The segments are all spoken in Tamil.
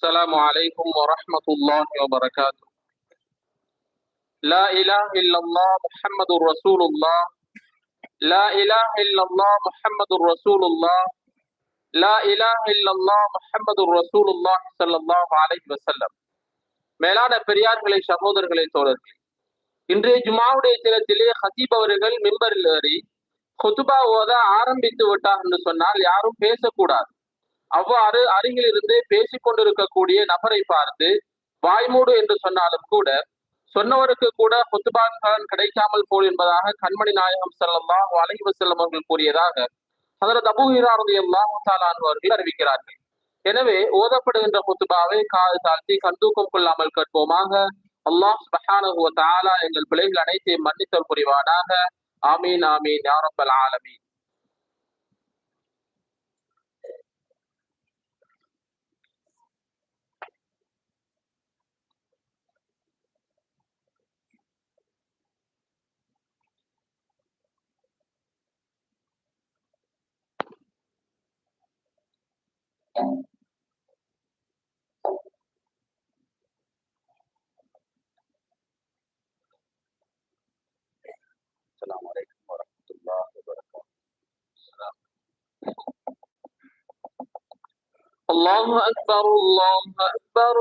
السلام عليكم ورحمة الله وبركاته لا إله إلا الله محمد رسول الله لا إله إلا الله محمد رسول الله لا إله إلا الله محمد رسول الله صلى الله عليه وسلم மேலான பெரியார்களை சகோதரர்களை தோழர்கள் இன்றைய ஜுமாவுடைய தினத்திலே ஹதீப் அவர்கள் மிம்பரில் ஏறி ஹுதுபா ஓத ஆரம்பித்து விட்டார் என்று சொன்னால் யாரும் பேசக்கூடாது அவ்வாறு அருகில் இருந்து பேசிக் கொண்டிருக்கக்கூடிய நபரை பார்த்து வாய்மூடு என்று சொன்னாலும் கூட சொன்னவருக்கு கூட புத்துபான் பலன் கிடைக்காமல் போல் என்பதாக கண்மணி நாயகம் செல்லம்மா அலைஹி வஸல்லம் அவர்கள் கூறியதாக ஹதரத் அபூ ஹுரைரா அவர்கள் அறிவிக்கிறார்கள். எனவே ஓதப்படுகின்ற புத்துபாவை காது தாழ்த்தி கண்தூக்கம் கொள்ளாமல் கேட்போமாக. அல்லாஹ் சுப்ஹானஹு தாலா எங்கள் பிள்ளைகள் அனைத்தையும் மன்னித்தல் புரிவானாக. ஆமீன் ஆமீன் யாரப்பல் ஆலமீன். السلام عليكم ورحمة الله وبركاته. الله أكبر الله أكبر.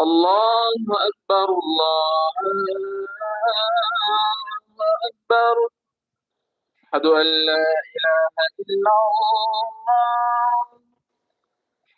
الله أكبر الله أكبر. أشهد أن لا إله إلا الله.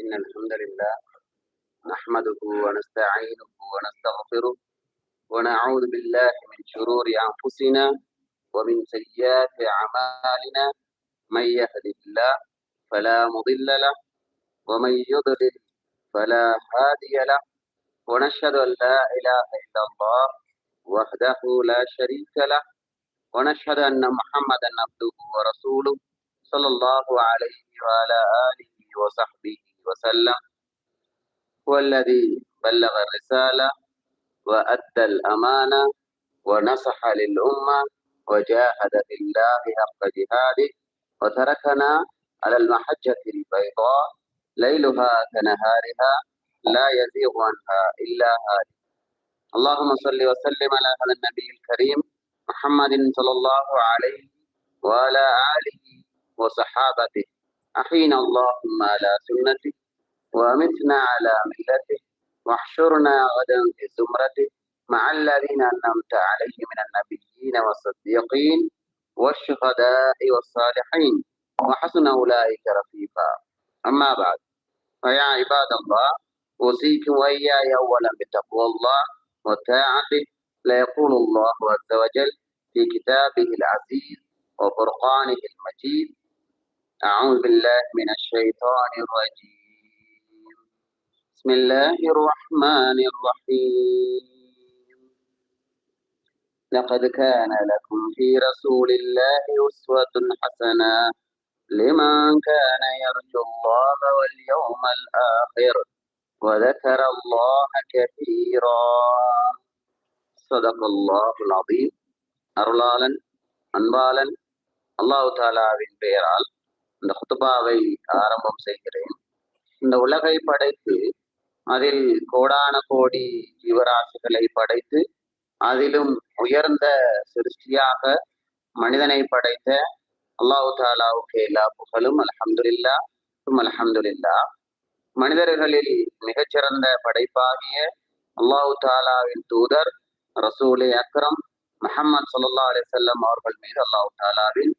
إن الحمد لله نحمده ونستعينه ونستغفره ونعوذ بالله من شرور أنفسنا ومن سيئات أعمالنا. من يهده الله فلا مضل له ومن يضلل فلا هادي له. ونشهد أن لا إله إلا الله وحده لا شريك له. ونشهد أن محمدا عبده ورسوله صلى الله عليه وعلى آله وصحبه وسلم هو الذي بلغ الرسالة وأدى الأمانة ونصح للأمة وجاهد في الله حق جهاده وتركنا على المحجة البيضاء ليلها كنهارها لا يزيغ عنها إلا هادي. اللهم صل وسلم على هذا النبي الكريم محمد صلى الله عليه وعلى آله وصحابته. أحينا اللهم على سنته وأمتنا على ملته واحشرنا غدا في زمرته مع الذين أنعمت عليهم من النبيين والصديقين والشهداء والصالحين وحسن أولئك رفيقا. أما بعد فيا عباد الله أوصيكم وإياي أولا بتقوى الله وطاعته ليقول الله عز وجل في كتابه العزيز وفرقانه المجيد أعوذ بالله من الشيطان الرجيم بسم الله الرحمن الرحيم لقد كان لكم في رسول الله أسوة حسنة لمن كان يرجو الله واليوم الآخر وذكر الله كثيرا صدق الله العظيم அருளாளன் அன்பாளன் அல்லாஹு தாலாவின் பெயரால் இந்த குத்துபாவை ஆரம்பம் செய்கிறேன். இந்த உலகை படைத்து அதில் கோடான கோடி ஜீவராசிகளை படைத்து அதிலும் உயர்ந்த சிருஷ்டியாக மனிதனை படைத்த அல்லாஹு தாலாவுக்கு எல்லா புகழும் அலஹம்துல்லா சும் அல்ஹம்துலில்லா மனிதர்களில் மிகச்சிறந்த படைப்பாகிய அல்லாஹு தாலாவின் தூதர் ரசூலே அக்ரம் முஹம்மது சல்லா அலிசல்லம் அவர்கள் மீது அல்லாஹு தாலாவின்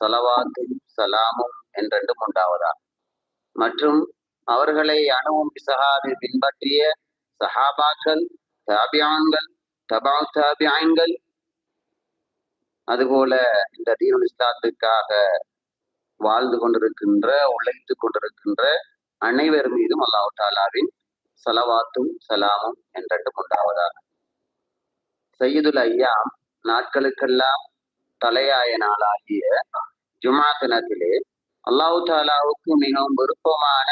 சலவாத்தும் சலாமும் என்றென்றும் உண்டாவதா? மற்றும் அவர்களை அணுவும் பிசகாது பின்பற்றிய சஹாபாக்கள் தாபியான்கள் தபா தாபியான்கள் அதுபோல இந்த தீனுல் இஸ்லாத்துக்காக வாழ்ந்து கொண்டிருக்கின்ற உழைத்து கொண்டிருக்கின்ற அனைவர் மீதும் அல்லாஹு தாலாவின் சலவாத்தும் சலாமும் என்றெண்டும் உண்டாவதாக சையதுல் ஐயாம் நாட்களுக்கெல்லாம் தலையாய நாளாகிய ஜுமா தினத்திலே அல்லாஹு தாலாவுக்கு மிகவும் விருப்பமான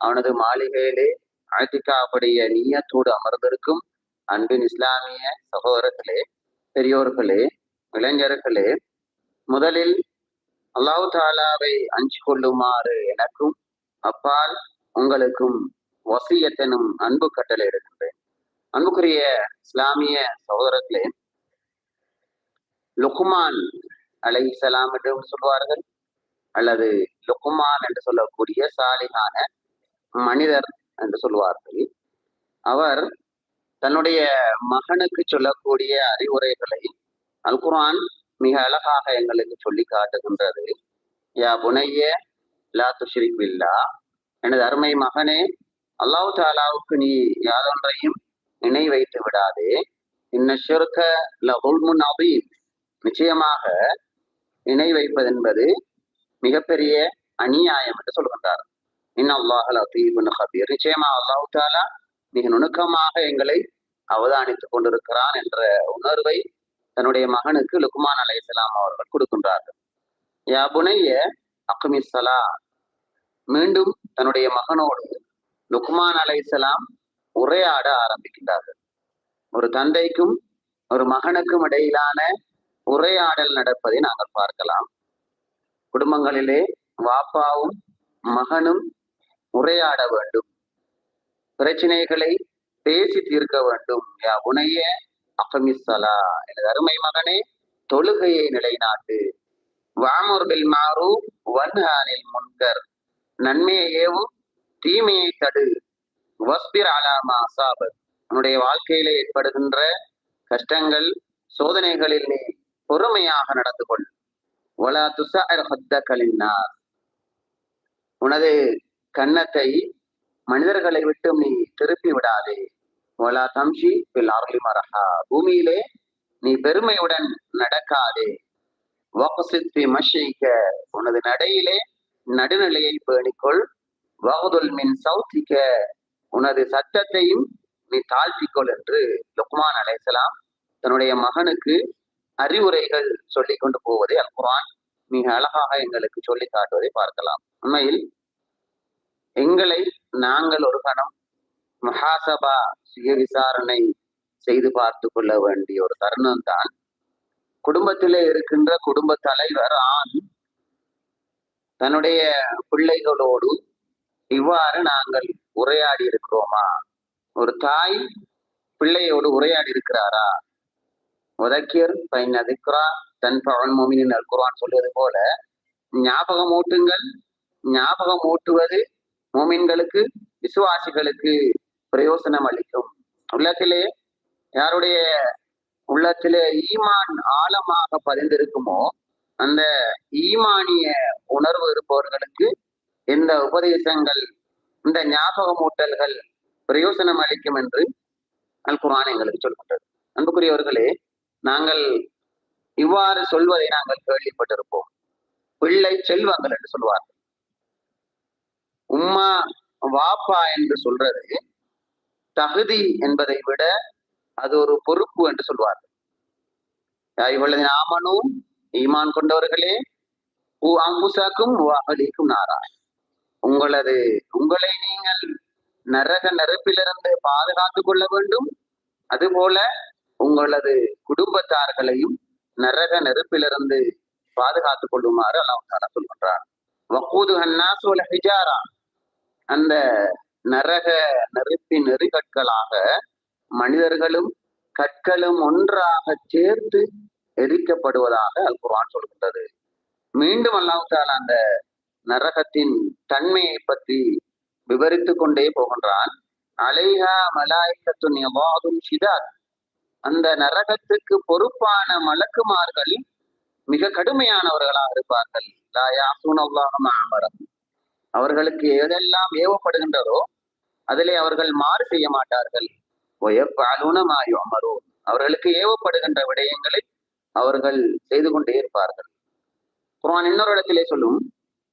அவனது மாளிகையிலே அழைத்திக்காவுடைய நீயத்தோடு அமர்ந்திருக்கும் அன்பின் இஸ்லாமிய சகோதரர்களே பெரியோர்களே இளைஞர்களே முதலில் அல்லாஹு தாலாவை அஞ்சு கொள்ளுமாறு எனக்கும் அப்பால் உங்களுக்கும் வசியத்தனும் அன்பு கட்டளை இருக்கின்றேன். அன்புக்குரிய இஸ்லாமிய சகோதரர்களே லுக்குமான் அலை சலாம் என்றும் சொல்வார்கள். அல்லது லுக்குமான் என்று சொல்லக்கூடிய சாலிகான மனிதர் என்று சொல்வார்கள். அவர் தன்னுடைய மகனுக்கு சொல்லக்கூடிய அறிவுரைகளை அல்குரான் மிக அழகாக எங்களுக்கு சொல்லி காட்டுகின்றது. யா புனைய லா துஷ்ரிக் பில்லா. எனது அருமை மகனே அல்லாஹு தாலாவுக்கு நீ யாதொன்றையும் இணை வைத்து விடாதே. இன்ன ஷிர்க லகுல்முன் அதீம் நிச்சயமாக இணை வைப்பதென்பது மிகப்பெரிய அநியாயம் என்று சொல்கின்றார் இன்ன அல்லாஹ் ஹபீர் தாலா மிக நுணுக்கமாக எங்களை அவதானித்துக் கொண்டிருக்கிறான் என்ற உணர்வை தன்னுடைய மகனுக்கு லுக்மான் அலைஹிஸ்ஸலாம் அவர்கள் கொடுக்கின்றார்கள். யா புனைய மீண்டும் தன்னுடைய மகனோடு லுக்மான் அலைஹிஸ்ஸலாம் உரையாட ஆரம்பிக்கின்றார்கள். ஒரு தந்தைக்கும் ஒரு மகனுக்கும் இடையிலான உரையாடல் நடப்பதை நாங்கள் பார்க்கலாம். குடும்பங்களிலே வாப்பாவும் மகனும் உரையாட வேண்டும். பிரச்சனைகளை பேசி தீர்க்க வேண்டும். யா உனைய அகமிசலா எனது அருமை மகனே தொழுகையை நிலைநாட்டு. வாமுர் பில் மாறு வன்ஹானில் முன்கர். நன்மையை ஏவும் தீமையை தடு. வஸ்பிர் அலாமா சாபத். உன்னுடைய வாழ்க்கையில ஏற்படுகின்ற கஷ்டங்கள் சோதனைகளில் நீ பொறுமையாக நடந்து கொள். துசார் உனது கன்னத்தை மனிதர்களை விட்டு நீ திருப்பி விடாதே. வலா தம்ஷி பில் அருளி மரஹா. பூமியிலே நீ பெருமையுடன் நடக்காதே. வகுசித்தி மஷிக்க உனது நடையிலே நடுநிலையை பேணிக்கொள். வகுதுல் மின் சௌத்திக்க உனது சத்தத்தையும் நீ தாழ்த்திக்கொள் என்று லுக்மான் அலைசலாம் தன்னுடைய மகனுக்கு அறிவுரைகள் சொல்லி கொண்டு போவதை அல் மிக அழகாக எங்களுக்கு சொல்லி காட்டுவதை பார்க்கலாம். உண்மையில் எங்களை நாங்கள் ஒரு கணம் மகாசபா சுய விசாரணை செய்து பார்த்து கொள்ள வேண்டிய ஒரு தருணம் தான். குடும்பத்திலே இருக்கின்ற குடும்ப தலைவர் ஆண் தன்னுடைய பிள்ளைகளோடு இவ்வாறு நாங்கள் உரையாடி இருக்கிறோமா? ஒரு தாய் பிள்ளையோடு உரையாடி இருக்கிறாரா? உதக்கியர் பைன் அதிக்ரா தன் பவன் மோமினின் குர்ஆன் சொல்வது போல ஞாபகம் ஊட்டுங்கள் ஞாபகம் ஊட்டுவது மோமின்களுக்கு விசுவாசிகளுக்கு பிரயோசனம் அளிக்கும். உள்ளத்திலே யாருடைய உள்ளத்திலே ஈமான் ஆழமாக பதிந்திருக்குமோ அந்த ஈமானிய உணர்வு இருப்பவர்களுக்கு இந்த உபதேசங்கள் இந்த ஞாபகமூட்டல்கள் பிரயோசனம் அளிக்கும் என்று அல் குரான் எங்களுக்கு சொல்கின்றது. அன்புக்குரியவர்களே நாங்கள் இவ்வாறு சொல்வதை நாங்கள் கேள்விப்பட்டிருப்போம். பிள்ளை செல்வங்கள் என்று சொல்வார்கள் உம்மா வாப்பா என்று சொல்றது தகுதி என்பதை விட அது ஒரு பொறுப்பு என்று சொல்வார்கள். இவ்வளவு ஆமனும் ஈமான் கொண்டவர்களே உ அங்குசாக்கும் அகலிக்கும் நாரா உங்களது உங்களை நீங்கள் நரக நெருப்பிலிருந்து பாதுகாத்துக் கொள்ள வேண்டும். அதுபோல உங்களது குடும்பத்தார்களையும் நரக நெருப்பிலிருந்து பாதுகாத்துக் கொள்ளுமாறு அல்லாஹ் சொல்கின்றார் வக்கூது ஹிஜாரா. அந்த நரக நெருப்பின் எரிகற்களாக மனிதர்களும் கற்களும் ஒன்றாக சேர்த்து எரிக்கப்படுவதாக அல் குர்ஆன் சொல்கின்றது. மீண்டும் அல்லாஹால அந்த நரகத்தின் தன்மையை பற்றி விவரித்துக் கொண்டே போகின்றான். அலைஹா மலாய்க்கத்துன் யவாதும் ஷிதாத். அந்த நரகத்துக்கு பொறுப்பான மலக்குமார்கள் மிக கடுமையானவர்களா இருப்பார்கள். அவர்களுக்கு எதெல்லாம் ஏவப்படுகின்றதோ அதிலே அவர்கள் மாறு செய்ய மாட்டார்கள். அமரோ அவர்களுக்கு ஏவப்படுகின்ற விடயங்களை அவர்கள் செய்து கொண்டே இருப்பார்கள். குரான் இன்னொரு இடத்திலே சொல்லும்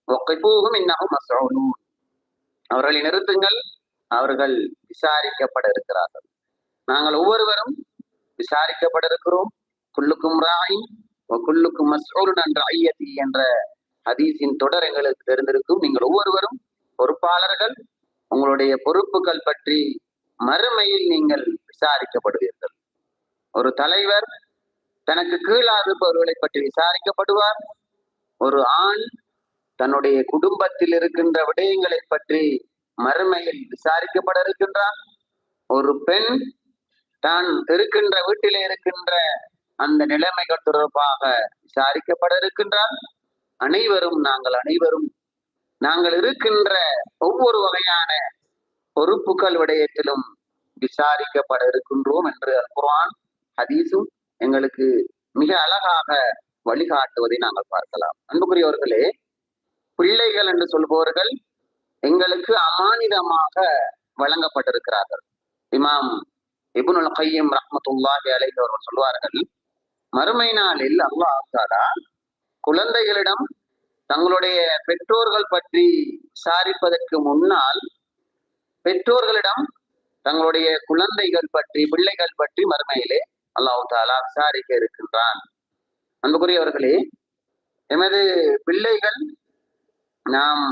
ஒக்கைப்பூகும் இன்னமும் மசோனும் அவர்களை நிறுத்துங்கள் அவர்கள் விசாரிக்கப்பட இருக்கிறார்கள். நாங்கள் ஒவ்வொருவரும் விசாரிக்கப்பட இருக்கிறோம் குல்லுக்கும் ராய் குல்லுக்கும் என்ற ஐயத்தி என்ற ஹதீஸின் தொடர் எங்களுக்கு தெரிந்திருக்கும் நீங்கள் ஒவ்வொருவரும் பொறுப்பாளர்கள். உங்களுடைய பொறுப்புகள் பற்றி மறுமையில் நீங்கள் விசாரிக்கப்படுவீர்கள். ஒரு தலைவர் தனக்கு கீழாக இருப்பவர்களை பற்றி விசாரிக்கப்படுவார். ஒரு ஆண் தன்னுடைய குடும்பத்தில் இருக்கின்ற விடயங்களை பற்றி மறுமையில் விசாரிக்கப்பட இருக்கின்றார் ஒரு பெண் தான் இருக்கின்ற வீட்டிலே இருக்கின்ற அந்த நிலைமைகள் தொடர்பாக விசாரிக்கப்பட இருக்கின்றார். அனைவரும் நாங்கள் அனைவரும் நாங்கள் இருக்கின்ற ஒவ்வொரு வகையான பொறுப்புகள் விடயத்திலும் விசாரிக்கப்பட இருக்கின்றோம் என்று அல் குர்ஆன் ஹதீஸும் எங்களுக்கு மிக அழகாக வழிகாட்டுவதை நாங்கள் பார்க்கலாம். அன்புக்குரியவர்களே பிள்ளைகள் என்று சொல்பவர்கள் எங்களுக்கு அமானிதமாக வழங்கப்பட்டிருக்கிறார்கள். இமாம் இபுனுல் கையம் ரஹமத்துல்லாஹி அலைஹி அவர்கள் சொல்வார்கள் மறுமை நாளில் அல்லாஹ் தாலா குழந்தைகளிடம் தங்களுடைய பெற்றோர்கள் பற்றி விசாரிப்பதற்கு முன்னால் பெற்றோர்களிடம் தங்களுடைய குழந்தைகள் பற்றி பிள்ளைகள் பற்றி மறுமையிலே அல்லாஹு தாலா விசாரிக்க இருக்கின்றான். அன்புக்குரியவர்களே எமது பிள்ளைகள் நாம்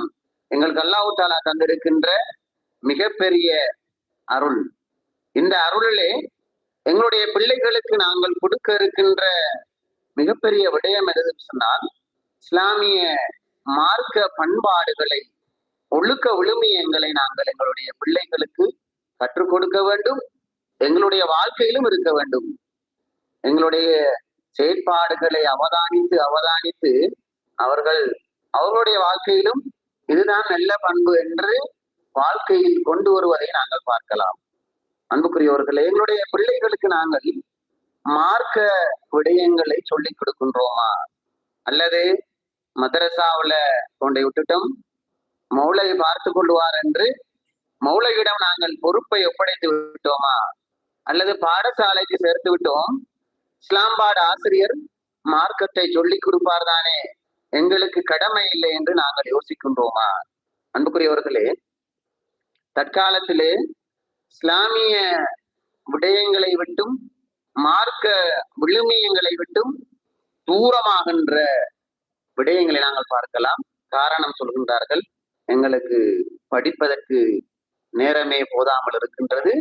எங்களுக்கு அல்லாஹு தாலா தந்திருக்கின்ற மிகப்பெரிய அருள் இந்த அருளிலே எங்களுடைய பிள்ளைகளுக்கு நாங்கள் கொடுக்க இருக்கின்ற மிகப்பெரிய விடயம் எதுன்னு சொன்னால் இஸ்லாமிய மார்க்க பண்பாடுகளை ஒழுக்க விழுமியங்களை நாங்கள் எங்களுடைய பிள்ளைகளுக்கு கற்றுக் கொடுக்க வேண்டும் எங்களுடைய வாழ்க்கையிலும் இருக்க வேண்டும். எங்களுடைய செயற்பாடுகளை அவதானித்து அவதானித்து அவர்கள் அவர்களுடைய வாழ்க்கையிலும் இதுதான் நல்ல பண்பு என்று வாழ்க்கையில் கொண்டு வருவதை நாங்கள் பார்க்கலாம். அன்புக்குரியவர்களே எங்களுடைய பிள்ளைகளுக்கு நாங்கள் மார்க்க விடயங்களை சொல்லிக் கொடுக்கின்றோமா? அல்லது மதரசாவுல கொண்டை விட்டுட்டோம்? மௌளை பார்த்து கொள்வார் என்று மௌளையிடம் நாங்கள் பொறுப்பை ஒப்படைத்து விட்டோமா? அல்லது பாடசாலைக்கு சேர்த்து விட்டோம்? இஸ்லாம்பாடு ஆசிரியர் மார்க்கத்தை சொல்லிக் கொடுப்பார் தானே? எங்களுக்கு கடமை இல்லை என்று நாங்கள் யோசிக்கின்றோமா? அன்புக்குரியவர்களே தற்காலத்திலே இஸ்லாமிய விடயங்களை விட்டும் மார்க்க விழுமியங்களை விட்டும் தூரமாகின்ற விடயங்களை நாங்கள் பார்க்கலாம். காரணம் சொல்கின்றார்கள் எங்களுக்கு படிப்பதற்கு நேரமே போதாமல் இருக்கின்றது.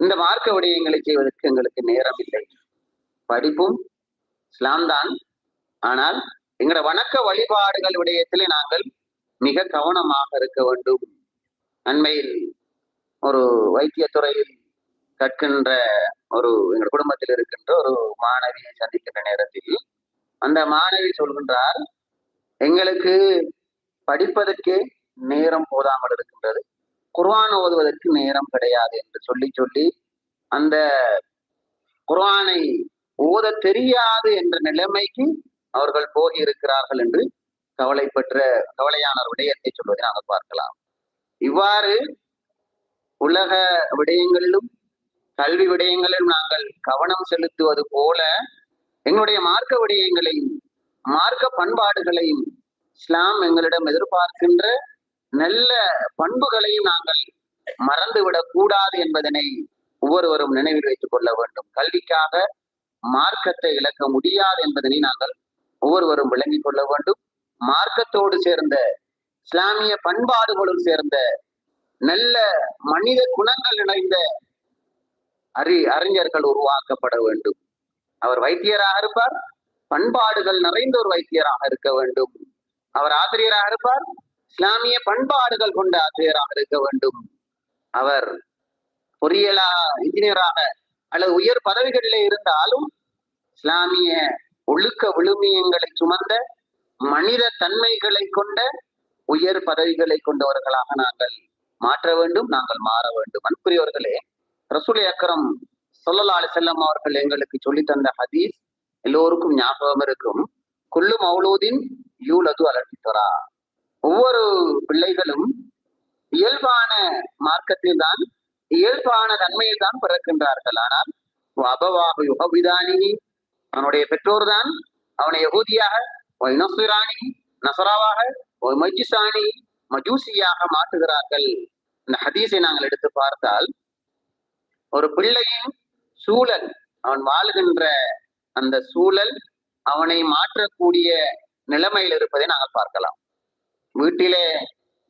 இந்த மார்க்க விடயங்களை செய்வதற்கு எங்களுக்கு நேரம் இல்லை படிப்பும் இஸ்லாம் தான். ஆனால் எங்களோட வணக்க வழிபாடுகள் விடயத்திலே நாங்கள் மிக கவனமாக இருக்க வேண்டும். அண்மையில் ஒரு வைத்தியத்துறையில் கற்கின்ற ஒரு எங்கள் குடும்பத்தில் இருக்கின்ற ஒரு மாணவியை சந்திக்கின்ற நேரத்தில் அந்த மாணவி சொல்கின்றார் எங்களுக்கு படிப்பதற்கே நேரம் போதாமல் இருக்கின்றது. குர்வான் ஓதுவதற்கு நேரம் கிடையாது என்று சொல்லி சொல்லி அந்த குர்வானை ஓத தெரியாது என்ற நிலைமைக்கு அவர்கள் போகி இருக்கிறார்கள் என்று கவலைப்பற்ற கவலையான விடயத்தை சொல்வதை நாங்கள் பார்க்கலாம். இவ்வாறு உலக விடயங்களிலும் கல்வி விடயங்களிலும் நாங்கள் கவனம் செலுத்துவது போல எங்களுடைய மார்க்க விடயங்களையும் மார்க்க பண்பாடுகளையும் இஸ்லாம் எங்களிடம் எதிர்பார்க்கின்ற நல்ல பண்புகளையும் நாங்கள் மறந்துவிடக் கூடாது என்பதனை ஒவ்வொருவரும் நினைவில் வைத்துக் கொள்ள வேண்டும். கல்விக்காக மார்க்கத்தை இழக்க முடியாது என்பதனை நாங்கள் ஒவ்வொருவரும் விளங்கிக் கொள்ள வேண்டும். மார்க்கத்தோடு சேர்ந்த இஸ்லாமிய பண்பாடுகளும் சேர்ந்த நல்ல மனித குணங்கள் இணைந்த அறி அறிஞர்கள் உருவாக்கப்பட வேண்டும். அவர் வைத்தியராக இருப்பார். பண்பாடுகள் நிறைந்த ஒரு வைத்தியராக இருக்க வேண்டும். அவர் ஆசிரியராக இருப்பார். இஸ்லாமிய பண்பாடுகள் கொண்ட ஆசிரியராக இருக்க வேண்டும். அவர் பொறியியலாக இன்ஜினியராக அல்லது உயர் பதவிகளிலே இருந்தாலும் இஸ்லாமிய ஒழுக்க விழுமியங்களை சுமந்த மனித தன்மைகளை கொண்ட உயர் பதவிகளை கொண்டவர்களாக நாங்கள் மாற்ற வேண்டும் நாங்கள் மாற வேண்டும். அன்புரியவர்களே ரசூலை அக்கரம் சொல்லலாலு செல்லம் அவர்கள் எங்களுக்கு சொல்லி தந்த ஹதீஸ் எல்லோருக்கும் ஞாபகம் இருக்கும். குல்லு மௌலூதின் யூலது அலர்த்தித்தரா ஒவ்வொரு பிள்ளைகளும் இயல்பான மார்க்கத்தில் தான் இயல்பான தன்மையில் தான் பிறக்கின்றார்கள். ஆனால் அபவாக யுகவிதானி அவனுடைய பெற்றோர் தான் அவனை யகுதியாக நசுராணி நசராவாக மஜிசானி மஜூசியாக மாற்றுகிறார்கள். இந்த ஹதீஸை நாங்கள் எடுத்து பார்த்தால் ஒரு பிள்ளையின் சூழல் அவன் வாழ்கின்ற அந்த சூழல் அவனை மாற்றக்கூடிய நிலைமையில் இருப்பதை நாங்கள் பார்க்கலாம். வீட்டிலே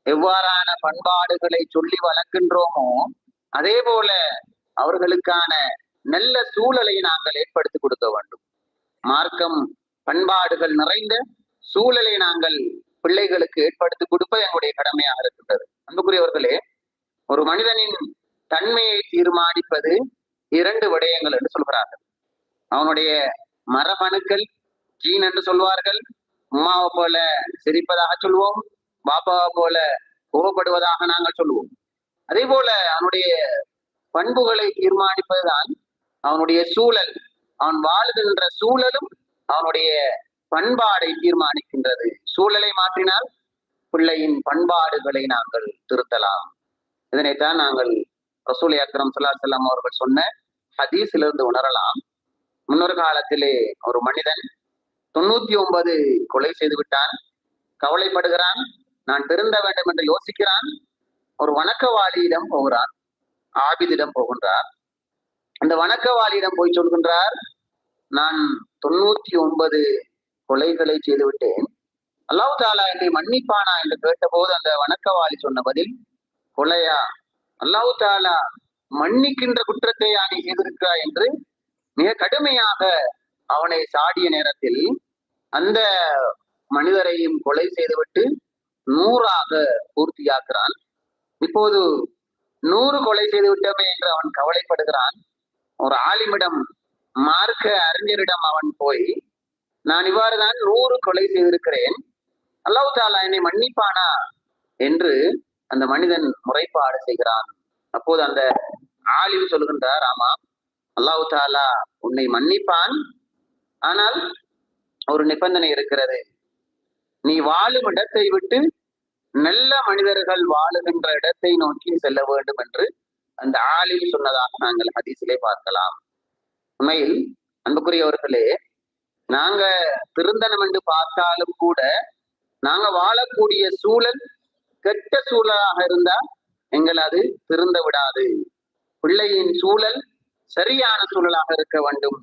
எவ்வாறான பண்பாடுகளை சொல்லி வளர்க்கின்றோமோ அதே போல அவர்களுக்கான நல்ல சூழலை நாங்கள் ஏற்படுத்தி கொடுக்க வேண்டும். மார்க்கம் பண்பாடுகள் நிறைந்த சூழலை நாங்கள் பிள்ளைகளுக்கு ஏற்படுத்தி கொடுப்பது எங்களுடைய கடமையாக இருக்கின்றது. அன்புக்குரியவர்களே ஒரு மனிதனின் தன்மையை தீர்மானிப்பது இரண்டு விடயங்கள் என்று சொல்கிறார்கள். அவனுடைய மரபணுக்கள் ஜீன் என்று சொல்வார்கள். அம்மாவை போல சிரிப்பதாக சொல்வோம். பாப்பாவை போல கோபப்படுவதாக நாங்கள் சொல்லுவோம் அதே போல அவனுடைய பண்புகளை தீர்மானிப்பதுதான் அவனுடைய சூழல். அவன் வாழுகின்ற சூழலும் அவனுடைய பண்பாடை தீர்மானிக்கின்றது. சூழலை மாற்றினால் பிள்ளையின் பண்பாடுகளை நாங்கள் திருத்தலாம். இதனைத்தான் நாங்கள் ரசூல் அக்ரம் சுல்லா செல்லம் அவர்கள் சொன்ன ஹதீஸிலிருந்து உணரலாம். முன்னொரு காலத்திலே ஒரு மனிதன் தொண்ணூத்தி ஒன்பது கொலை செய்து விட்டான் கவலைப்படுகிறான். நான் திருந்த வேண்டும் என்று யோசிக்கிறான். ஒரு வணக்கவாளியிடம் போகிறான். ஆபிதிடம் போகின்றார். அந்த வணக்கவாளியிடம் போய் சொல்கின்றார் நான் தொண்ணூத்தி ஒன்பது கொலைகளை செய்து விட்டேன் அல்லாஹ் தாலா என்னை மன்னிப்பானா என்று கேட்டபோது அந்த வணக்கவாளி சொன்ன பதில் கொலையா? அல்லாஹு தாலா மன்னிக்கின்ற குற்றத்தை நீ செய்திருக்கிறாய்? என்று மிக கடுமையாக அவனை சாடிய நேரத்தில் அந்த மனிதரையும் கொலை செய்துவிட்டு நூறாக பூர்த்தியாக்குறான். இப்போது நூறு கொலை செய்து விட்டோமே என்று அவன் கவலைப்படுகிறான். ஒரு ஆலிமிடம் மார்க்க அறிஞரிடம் அவன் போய் நான் இவ்வாறுதான் நூறு கொலை செய்திருக்கிறேன். அல்லாஹ் தாலா என்னை மன்னிப்பானா? என்று அந்த மனிதன் முறைப்பாடு செய்கிறான். அப்போது அந்த ஆலிம் சொல்கின்றார் ஆமா அல்லாஹு தாலா உன்னை மன்னிப்பான். ஆனால் ஒரு நிபந்தனை இருக்கிறது. நீ வாழும் இடத்தை விட்டு நல்ல மனிதர்கள் வாழுகின்ற இடத்தை நோக்கி செல்ல வேண்டும் என்று அந்த ஆலிம் சொன்னதாக நாங்கள் ஹதீஸிலே பார்க்கலாம். உண்மையில் அன்புக்குரியவர்களே நாங்க திருந்தனம் என்று பார்த்தாலும் கூட நாங்க வாழக்கூடிய சூழல் கெட்ட சூழலாக இருந்தா எங்கள் அது திருந்த விடாது. பிள்ளையின் சூழல் சரியான சூழலாக இருக்க வேண்டும்.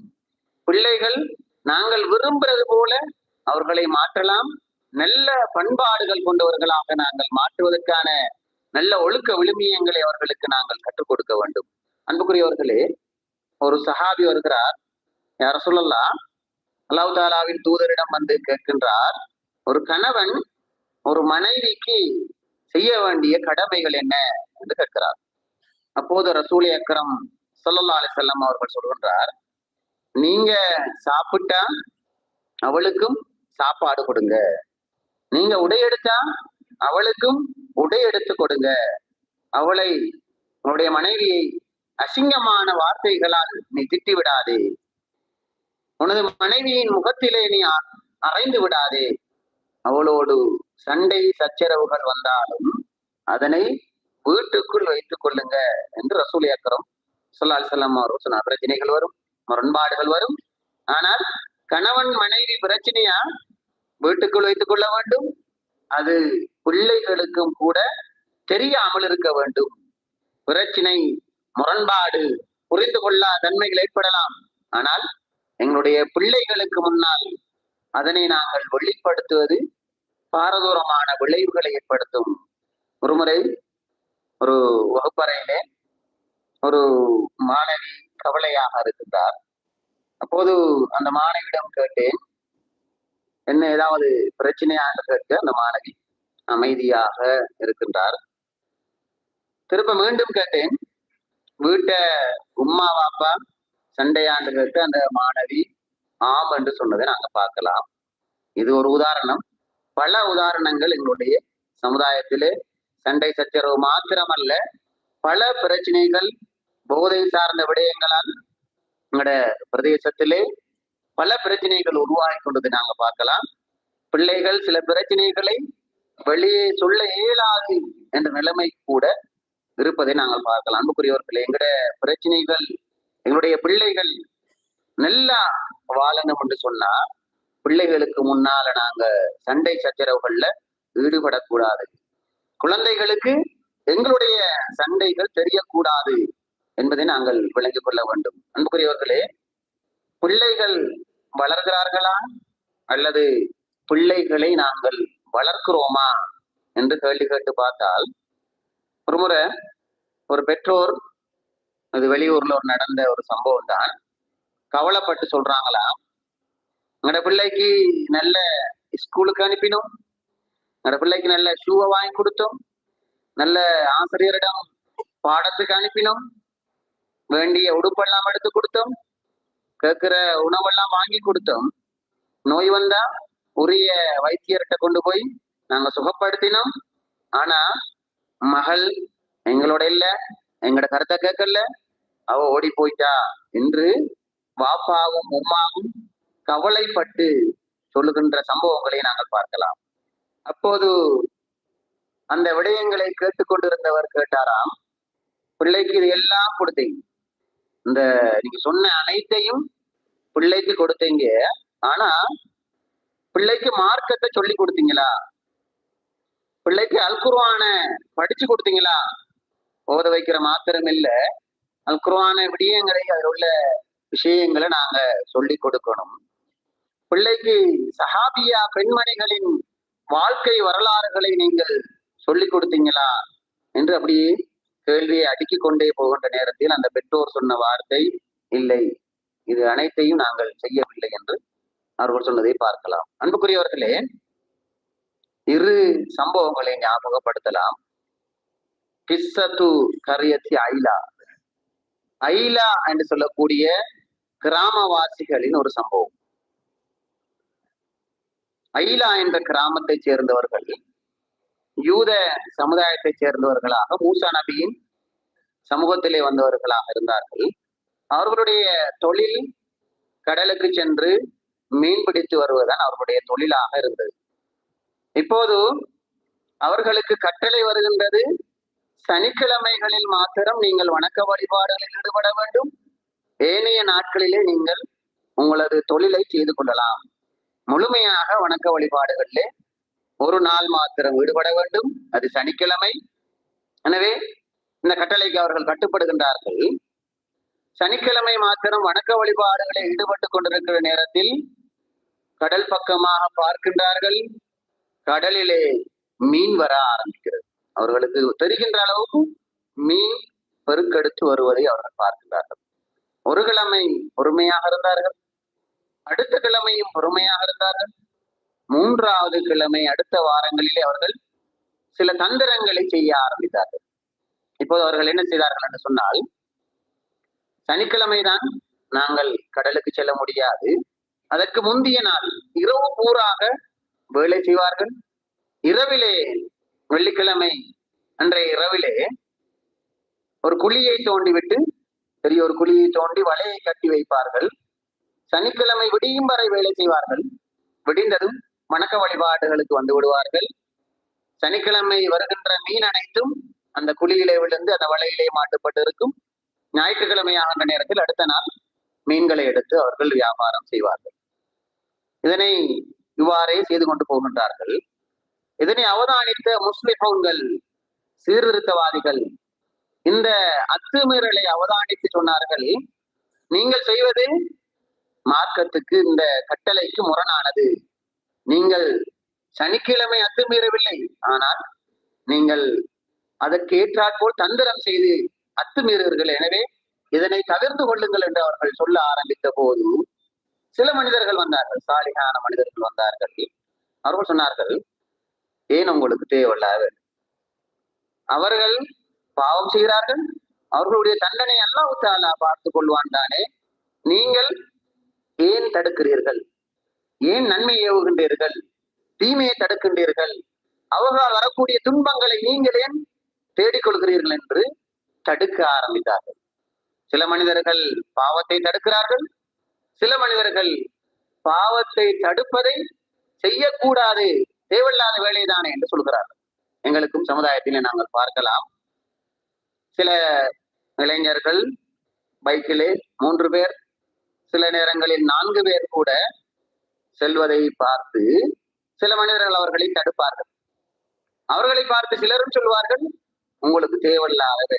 பிள்ளைகள் நாங்கள் விரும்புறது போல அவர்களை மாற்றலாம். நல்ல பண்பாடுகள் கொண்டவர்களாக நாங்கள் மாற்றுவதற்கான நல்ல ஒழுக்க விழுமியங்களை அவர்களுக்கு நாங்கள் கற்றுக் கொடுக்க வேண்டும். அன்புக்குரியவர்களே ஒரு சஹாபி வருகிறார். யார சொல்லலாம் அல்லாஹ் தாலாவின் தூதரிடம் வந்து கேட்கின்றார் ஒரு கணவன் ஒரு மனைவிக்கு செய்ய வேண்டிய கடமைகள் என்ன என்று கேட்கிறார். அப்போது ரசூலி அக்கரம் சொல்லல்லா அலிசல்லாம் அவர்கள் சொல்கின்றார் நீங்க சாப்பிட்டா அவளுக்கும் சாப்பாடு கொடுங்க. நீங்க உடை எடுத்தா அவளுக்கும் உடை எடுத்து கொடுங்க. அவளை உங்களுடைய மனைவியை அசிங்கமான வார்த்தைகளால் நீ திட்டி விடாதே உனது மனைவியின் முகத்திலே நீ அறைந்து விடாதே. அவளோடு சண்டை சச்சரவுகள் வந்தாலும் அதனை வீட்டுக்குள் வைத்துக் கொள்ளுங்க என்று ரசூல் அக்கரம் சொல்லால் செல்லம் அவர் சொன்னார். பிரச்சனைகள் வரும் முரண்பாடுகள் வரும். ஆனால் கணவன் மனைவி பிரச்சனையா? வீட்டுக்குள் வைத்துக் கொள்ள வேண்டும். அது பிள்ளைகளுக்கும் கூட தெரியாமல் இருக்க வேண்டும். பிரச்சினை முரண்பாடு புரிந்து கொள்ளா தன்மைகள் ஏற்படலாம். ஆனால் எங்களுடைய பிள்ளைகளுக்கு முன்னால் அதனை நாங்கள் வெளிப்படுத்துவது பாரதூரமான விளைவுகளை ஏற்படுத்தும். ஒருமுறை ஒரு வகுப்பறையிலே ஒரு மாணவி கவலையாக இருக்கின்றார். அப்போது அந்த மாணவியிடம் கேட்டேன் என்ன ஏதாவது பிரச்சனையா? என்று கேட்க அந்த மாணவி அமைதியாக இருக்கின்றார். திரும்ப மீண்டும் கேட்டேன் வீட்டை உம்மா அப்பா சண்டையாண்டுகளுக்கு அந்த மாணவி ஆம் என்று சொன்னதை நாங்க பார்க்கலாம். இது ஒரு உதாரணம். பல உதாரணங்கள் எங்களுடைய சமுதாயத்திலே. சண்டை சச்சரவு மாத்திரமல்ல. பல பிரச்சனைகள் போதை சார்ந்த விடயங்களால் எங்களோட பிரதேசத்திலே பல பிரச்சனைகள் உருவாகி கொண்டது நாங்க பார்க்கலாம். பிள்ளைகள் சில பிரச்சனைகளை வெளியே சொல்ல இயலாது என்ற நிலைமை கூட இருப்பதை நாங்கள் பார்க்கலாம். அன்புக்குரியவர்களே எங்கட பிரச்சனைகள் எங்களுடைய பிள்ளைகள் நல்லா வாழணும் என்று சொன்னா பிள்ளைகளுக்கு முன்னால நாங்க சண்டை சச்சரவுகள்ல ஈடுபடக்கூடாது. குழந்தைகளுக்கு எங்களுடைய சண்டைகள் தெரியக்கூடாது என்பதை நாங்கள் விளங்கிக் கொள்ள வேண்டும். அன்புக்குரியவர்களே பிள்ளைகள் வளர்கிறார்களா? அல்லது பிள்ளைகளை நாங்கள் வளர்க்கிறோமா? என்று கேள்வி கேட்டு பார்த்தால் ஒரு முறை ஒரு பெற்றோர் அது வெளியூர்ல ஒரு நடந்த ஒரு சம்பவம் தான். கவலைப்பட்டு சொல்றாங்களா? எங்களோட பிள்ளைக்கு நல்ல ஸ்கூலுக்கு அனுப்பினோம். எங்களோட பிள்ளைக்கு நல்ல ஷூவை வாங்கி கொடுத்தோம். நல்ல ஆசிரியரிடம் பாடத்துக்கு அனுப்பினோம். வேண்டிய உடுப்பெல்லாம் எடுத்து கொடுத்தோம். கேட்கிற உணவெல்லாம் வாங்கி கொடுத்தோம். நோய் வந்தா உரிய வைத்தியர்கிட்ட கொண்டு போய் நாங்க சுகப்படுத்தினோம். ஆனா மகள் எங்களோட இல்ல எங்களோட கருத்தை கேட்கல. அவ ஓடி போயிட்டா. என்று வாப்பாவும் உம்மாவும் கவலைப்பட்டு சொல்லுகின்ற சம்பவங்களை நாங்கள் பார்க்கலாம். அப்போது அந்த விடயங்களை கேட்டுக்கொண்டிருந்தவர் கேட்டாராம் பிள்ளைக்கு இது எல்லாம் கொடுத்தீங்க இந்த நீங்க சொன்ன அனைத்தையும் பிள்ளைக்கு கொடுத்தீங்க. ஆனா பிள்ளைக்கு மார்க்கத்தை சொல்லி கொடுத்தீங்களா? பிள்ளைக்கு அல்குருவான படிச்சு கொடுத்தீங்களா? ஓத வைக்கிற மாத்திரம் இல்லை அல்குர்வான விடயங்களை அதில் உள்ள விஷயங்களை நாங்க சொல்லி கொடுக்கணும். பிள்ளைக்கு சஹாபியா பெண்மணிகளின் வாழ்க்கை வரலாறுகளை நீங்கள் சொல்லி கொடுத்தீங்களா? என்று அப்படியே கேள்வியை அடுக்கிக் கொண்டே போகின்ற நேரத்தில் அந்த பெற்றோர் சொன்ன வார்த்தை இல்லை. இது அனைத்தையும் நாங்கள் செய்யவில்லை என்று அவர்கள் சொன்னதை பார்க்கலாம். அன்புக்குரியவர்களே இரு சம்பவங்களை ஞாபகப்படுத்தலாம். கிஸ்ஸத்து கரியத்தி ஐலா. ஐலா என்று சொல்லக்கூடிய கிராமவாசிகளின் ஒரு சம்பவம். ஐலா என்ற கிராமத்தைச் சேர்ந்தவர்கள் யூத சமுதாயத்தைச் சேர்ந்தவர்களாக மூசா நபியின் சமூகத்திலே வந்தவர்களாக இருந்தார்கள். அவர்களுடைய தொழில் கடலுக்கு சென்று மீன் பிடித்து வருவதுதான் அவர்களுடைய தொழிலாக இருந்தது. இப்போது அவர்களுக்கு கட்டளை வருகின்றது சனிக்கிழமைகளில் மாத்திரம் நீங்கள் வணக்க வழிபாடுகளில் ஈடுபட வேண்டும். ஏனைய நாட்களிலே நீங்கள் உங்களது தொழிலை செய்து கொள்ளலாம். முழுமையாக வணக்க வழிபாடுகளிலே ஒரு நாள் மாத்திரம் ஈடுபட வேண்டும். அது சனிக்கிழமை. எனவே இந்த கட்டளைக்கு அவர்கள் கட்டுப்படுகின்றார்கள். சனிக்கிழமை மாத்திரம் வணக்க வழிபாடுகளை ஈடுபட்டு கொண்டிருக்கிற நேரத்தில் கடல் பக்கமாக பார்க்கின்றார்கள். கடலிலே மீன் வர ஆரம்பிக்கிறது. அவர்களுக்கு தெரிகின்ற அளவுக்கு மீன் பெருக்கெடுத்து வருவதை அவர்கள் பார்க்கிறார்கள் ஒரு கிழமை பொறுமையாக இருந்தார்கள். அடுத்த கிழமையும் பொறுமையாக இருந்தார்கள். மூன்றாவது கிழமை அடுத்த வாரங்களிலே அவர்கள் சில தந்திரங்களை செய்ய ஆரம்பித்தார்கள். இப்போது அவர்கள் என்ன செய்தார்கள் என்று சொன்னால் சனிக்கிழமைதான் நாங்கள் கடலுக்கு செல்ல முடியாது. அதற்கு முந்தைய நாள் இரவு பூராக வேலை செய்வார்கள். இரவிலே வெள்ளிக்கிழமை அன்றைய இரவிலே ஒரு குழியை தோண்டிவிட்டு பெரிய ஒரு குழியை தோண்டி வலையை கட்டி வைப்பார்கள். சனிக்கிழமை விடியும் வரை வேலை செய்வார்கள். விடிந்ததும் வணக்க வழிபாடுகளுக்கு வந்து விடுவார்கள். சனிக்கிழமை வருகின்ற மீன் அனைத்தும் அந்த குழியிலே விழுந்து அந்த வலையிலே மாட்டுப்பட்டு இருக்கும் ஞாயிற்றுக்கிழமையாகின்ற நேரத்தில் அடுத்த நாள் மீன்களை எடுத்து அவர்கள் வியாபாரம் செய்வார்கள். இதனை இவ்வாறே செய்து கொண்டு போகின்றார்கள். இதனை அவதானித்த முஸ்லிம்கள் சீர்திருத்தவாதிகள் இந்த அத்துமீறலை அவதானித்து சொன்னார்கள். நீங்கள் செய்வது மார்க்கத்துக்கு இந்த கட்டளைக்கு முரணானது. நீங்கள் சனிக்கிழமை அத்துமீறவில்லை ஆனால் நீங்கள் அதற்கு ஏற்றாற்போல் தந்திரம் செய்து அத்துமீறுவீர்கள். எனவே இதனை தவிர்த்து கொள்ளுங்கள் என்று அவர்கள் சொல்ல ஆரம்பித்த போது சில மனிதர்கள் வந்தார்கள் சாலிகான மனிதர்கள் வந்தார்கள். அவர்கள் சொன்னார்கள் ஏன் உங்களுக்கு தேவையில்லாது? அவர்கள் பாவம் செய்கிறார்கள். அவர்களுடைய தண்டனை அல்லாஹ் தாலா பார்த்து கொள்வான் தானே. நீங்கள் ஏன் தடுக்கிறீர்கள்? ஏன் நன்மை ஏவுகின்றீர்கள்? தீமையை தடுக்கின்றீர்கள்? அவர்களால் வரக்கூடிய துன்பங்களை நீங்கள் ஏன் தேடிக்கொள்கிறீர்கள் என்று தடுக்க ஆரம்பித்தார்கள். சில மனிதர்கள் பாவத்தை தடுக்கிறார்கள். சில மனிதர்கள் பாவத்தை தடுப்பதை செய்யக்கூடாது தேவையில்லாத வேலைதானே என்று சொல்கிறார்கள். எங்களுக்கும் சமுதாயத்திலே நாங்கள் பார்க்கலாம். சில இளைஞர்கள் பைக்கிலே மூன்று பேர் சில நேரங்களில் நான்கு பேர் கூட செல்வதை பார்த்து சில மனிதர்கள் அவர்களை தடுப்பார்கள். அவர்களை பார்த்து சிலரும் சொல்வார்கள் உங்களுக்கு தேவையில்லாத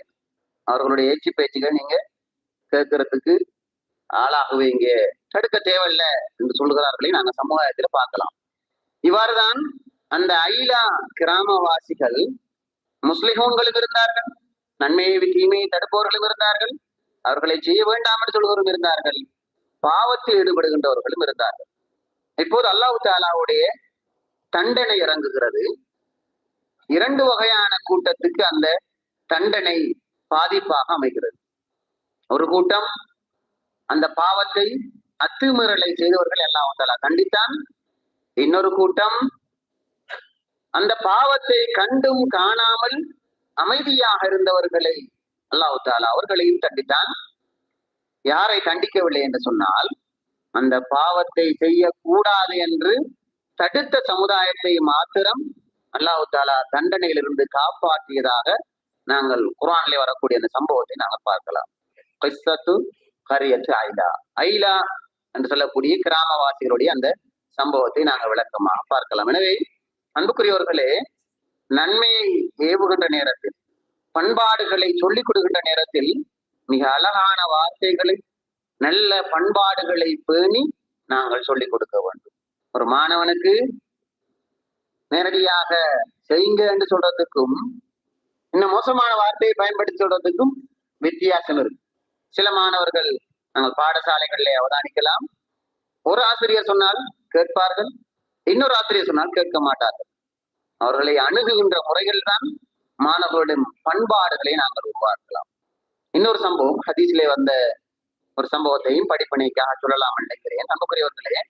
அவர்களுடைய ஏச்சு பேச்சுகள் நீங்க கேட்கறதுக்கு ஆளாகுவீங்க தடுக்க தேவையில்லை என்று சொல்கிறார்களே. நாங்க சமுதாயத்தில் பார்க்கலாம். இவ்வாறுதான் அந்த ஐலா கிராமவாசிகள் முஸ்லிஹோன்களும் இருந்தார்கள் நன்மையை தீமையை தடுப்பவர்களும் இருந்தார்கள் அவர்களை செய்ய வேண்டாம் என்று சொல்கிறவரும் இருந்தார்கள் பாவத்தில் ஈடுபடுகின்றவர்களும் இருந்தார்கள். இப்போது அல்லாஹு தாலாவுடைய தண்டனை இறங்குகிறது. இரண்டு வகையான கூட்டத்துக்கு அந்த தண்டனை பாதிப்பாக அமைகிறது. ஒரு கூட்டம் அந்த பாவத்தை அத்துமீறலை செய்தவர்கள் எல்லாம் தாலா கண்டித்தான் இன்னொரு கூட்டம். அந்த பாவத்தை கண்டும் காணாமல் அமைதியாக இருந்தவர்களை அல்லாஹு தாலா அவர்களையும் தண்டித்தான். யாரை தண்டிக்கவில்லை என்று சொன்னால் அந்த பாவத்தை செய்யக்கூடாது என்று தடுத்த சமுதாயத்தை மாத்திரம் அல்லாஹு தாலா தண்டனையிலிருந்து காப்பாற்றியதாக நாங்கள் குரான்ல வரக்கூடிய அந்த சம்பவத்தை நாங்கள் பார்க்கலாம். கரியத்து ஐலா. ஐலா என்று சொல்லக்கூடிய கிராமவாசிகளுடைய அந்த சம்பவத்தை நாங்கள் விளக்கமாக பார்க்கலாம். எனவே அன்புக்குரியவர்களே நன்மையை ஏவுகின்ற நேரத்தில் பண்பாடுகளை சொல்லிக் கொடுக்கின்ற நேரத்தில் மிக அழகான வார்த்தைகளை நல்ல பண்பாடுகளை பேணி நாங்கள் சொல்லிக் கொடுக்க வேண்டும். ஒரு மாணவனுக்கு நேரடியாக செய்யுங்க என்று சொல்றதுக்கும் இன்னும் மோசமான வார்த்தையை பயன்படுத்தி சொல்றதுக்கும் வித்தியாசம் இருக்கு. சில மாணவர்கள் நாங்கள் பாடசாலைகளில் அவதானிக்கலாம். ஒரு ஆசிரியர் சொன்னால் கேட்பார்கள். இன்னொரு ஆசிரியர் சொன்னால் கேட்க மாட்டார்கள். அவர்களை அணுகுகின்ற முறைகள் தான் மாணவர்களின் பண்பாடுகளை நாங்கள் உருவாக்கலாம். இன்னொரு சம்பவம் ஹதீஸிலே வந்த ஒரு சம்பவத்தையும் படிப்பணிக்காக சொல்லலாம் நினைக்கிறேன். அன்புக்குரியவர்களே